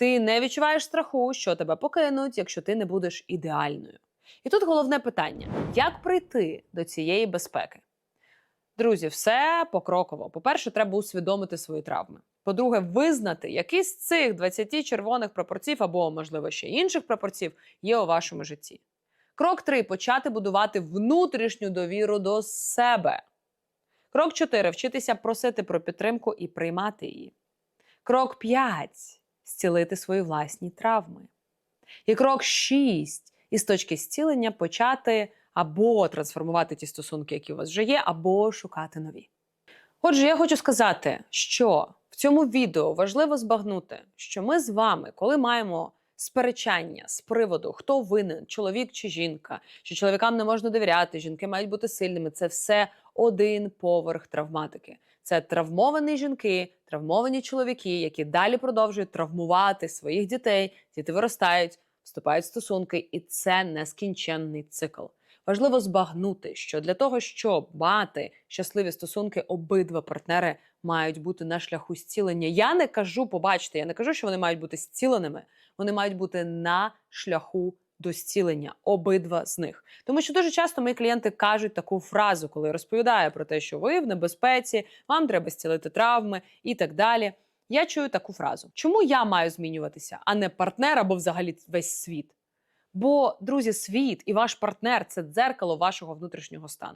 Ти не відчуваєш страху, що тебе покинуть, якщо ти не будеш ідеальною. І тут головне питання: як прийти до цієї безпеки? Друзі, все покроково. По-перше, треба усвідомити свої травми. По-друге, визнати, які з цих 20 червоних прапорців або, можливо, ще інших прапорців є у вашому житті. Крок 3 почати будувати внутрішню довіру до себе. Крок 4 вчитися просити про підтримку і приймати її. Крок 5 зцілити свої власні травми. І крок 6 із точки зцілення почати або трансформувати ті стосунки, які у вас вже є, або шукати нові. Отже, я хочу сказати, що в цьому відео важливо збагнути, що ми з вами, коли маємо сперечання з приводу, хто винен, чоловік чи жінка, що чоловікам не можна довіряти, жінки мають бути сильними. Це все один поверх травматики. Це травмовані жінки, травмовані чоловіки, які далі продовжують травмувати своїх дітей. Діти виростають, вступають в стосунки, і це нескінченний цикл. Важливо збагнути, що для того, щоб мати щасливі стосунки, обидва партнери мають бути на шляху зцілення. Я не кажу, побачте, я не кажу, що вони мають бути зціленими. Вони мають бути на шляху до зцілення, обидва з них. Тому що дуже часто мої клієнти кажуть таку фразу, коли я розповідаю про те, що ви в небезпеці, вам треба зцілити травми і так далі. Я чую таку фразу: чому я маю змінюватися, а не партнер або взагалі весь світ? Бо, друзі, світ і ваш партнер це дзеркало вашого внутрішнього стану.